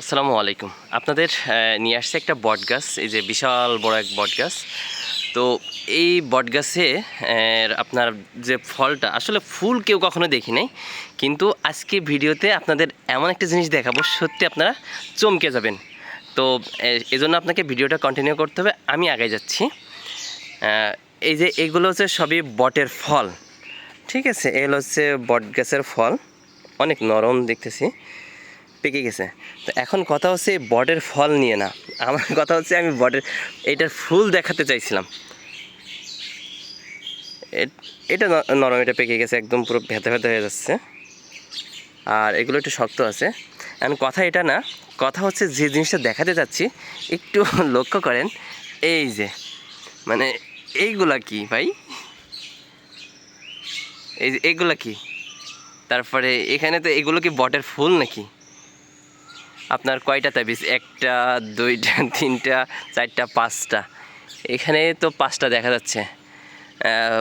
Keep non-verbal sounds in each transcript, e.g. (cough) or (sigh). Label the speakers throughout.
Speaker 1: আসসালামু আলাইকুম। আপনাদের নিয়ে আসছে একটা বট গাছ, এই যে বিশাল বড় এক বট গাছ। তো এই বট গাছে আপনার যে ফলটা, আসলে ফুল কেউ কখনো দেখি নাই, কিন্তু আজকে ভিডিওতে আপনাদের এমন একটা জিনিস দেখাবো, সত্যি আপনারা চমকে যাবেন। তো এজন্য আপনাকে ভিডিওটা কন্টিনিউ করতে হবে, আমি আগে যাচ্ছি। এই যে এগুলো হচ্ছে সবই বটের ফল, ঠিক আছে? এগুলো হচ্ছে বট গাছের ফল, অনেক নরম দেখতেছি। পেকে গেছে। তো এখন কথা হচ্ছে বটের ফল নিয়ে না। আমার (laughs) কথা হচ্ছে আমি বটের, এইটার ফুল দেখাতে চাইছিলাম। এটা নরম, এটা পেকে গেছে, একদম পুরো ভেতে ভেতে হয়ে যাচ্ছে। আর এগুলো একটু শক্ত আছে। এখন কথা এটা না, কথা হচ্ছে যে জিনিসটা দেখাতে চাচ্ছি, একটু (laughs) লক্ষ্য করেন, এই যে মানে এইগুলা কি ভাই? এই যে এগুলা কি? তারপরে এখানে তো এগুলো কি বটের ফুল নাকি? আপনার কয়টা তাবিজ? একটা, দুইটা, (laughs) তিনটা, চারটা, পাঁচটা। এখানে তো পাঁচটা দেখা যাচ্ছে।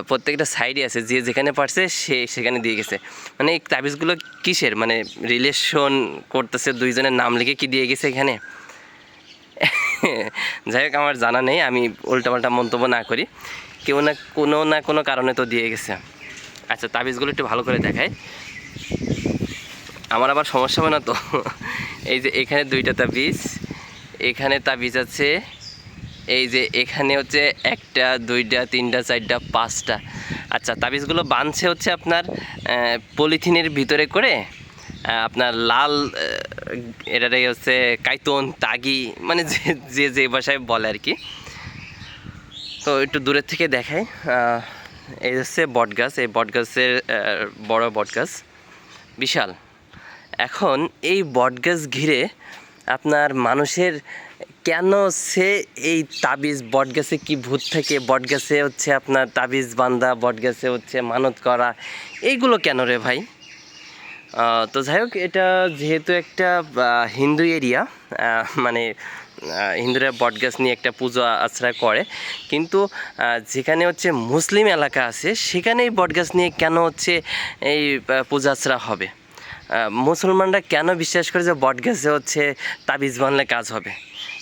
Speaker 1: প্রত্যেকটা সাইডে আছে, যে যেখানে পারছে সে সেখানে দিয়ে গেছে। মানে এই তাবিজগুলো কিসের? মানে রিলেশন করতেছে দুইজনের নাম লিখে কি দিয়ে গেছে এখানে? (laughs) যাই হোক, আমার জানা নেই, আমি উল্টাপাল্টা মন্তব্য না করি। কেউ না, কোনো না কোনো কারণে তো দিয়ে গেছে। আচ্ছা তাবিজগুলো একটু ভালো করে দেখায় আমার আবার সমস্যা হবে না তো? এই যে এখানে দুইটা তাবিজ এখানে তাবিজ আছে এই যে এখানে হচ্ছে একটা দুইটা তিনটা চারটা পাঁচটা। আচ্ছা তাবিজগুলো বাঁধছে হচ্ছে আপনার পলিথিনের ভিতরে করে আপনার লাল এটারে হচ্ছে কাইতন তাগি মানে যে যে যে ভাষায় বলে আর কি। তো একটু দূরের থেকে দেখাই এই হচ্ছে বট গাছ এই বট গাছের আহ, বড় বট গাছ বিশাল। এখন এই বটগাছ ঘিরে আপনার মানুষের কেন সে এই তাবিজ বটগাছে কি ভূত থাকে? বটগাছে হচ্ছে আপনার তাবিজ বান্দা বটগাছে হচ্ছে মানত করা। এইগুলো কেন রে ভাই? তো যাই হোক, এটা যেহেতু একটা হিন্দু এরিয়া মানে হিন্দুরা বটগাছ নিয়ে একটা পুজো আশ্রা করে। কিন্তু যেখানে হচ্ছে মুসলিম এলাকা আছে সেখানে এই বটগাছ নিয়ে কেন হচ্ছে এই পূজা আশ্রা হবে? মুসলমানরা কেন বিশ্বাস করে যে বটগাছে হচ্ছে তাবিজ বানলে কাজ হবে?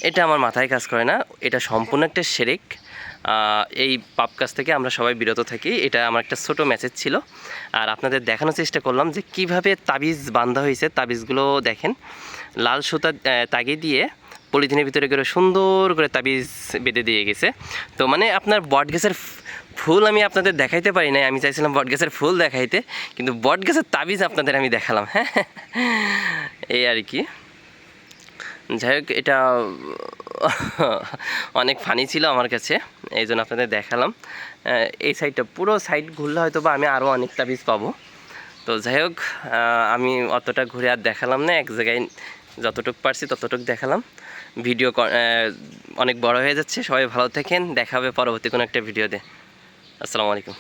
Speaker 1: এটা আমার মাথায় কাজ করে না। এটা সম্পূর্ণ একটা শেরেক। এই পাপ কাজ থেকে আমরা সবাই বিরত থাকি। এটা আমার একটা ছোট মেসেজ ছিল। আর আপনাদের দেখানোর চেষ্টা করলাম যে কীভাবে তাবিজ বান্ধা হয়েছে, তাবিজগুলো দেখেন। লাল সুতা তাগি দিয়ে পলিথিনের ভিতরে করে সুন্দর করে তাবিজ বেঁধে দিয়ে গেছে। তো মানে আপনার বট গাছের ফুল আমি আপনাদের দেখাইতে পারি নাই, আমি চাইছিলাম বট গাছের ফুল দেখাইতে, কিন্তু বট গাছের তাবিজ আপনাদের আমি দেখালাম হ্যাঁ? এই আর কি। যাই হোক, এটা অনেক ফানি ছিল আমার কাছে, এই জন্য আপনাদের দেখালাম। এই সাইডটা পুরো সাইড ঘুরলে হয়তো বা আমি আরও অনেক তাবিজ পাবো। তো যাই হোক আমি অতটা ঘুরে আর দেখালাম না, এক জায়গায় যতটুক পারছি ততটুক দেখালাম। ভিডিও অনেক বড় হয়ে যাচ্ছে, সবাই ভালো থাকেন, দেখা হবে পরবর্তী কোনো একটা ভিডিওতে। আসসালামু আলাইকুম।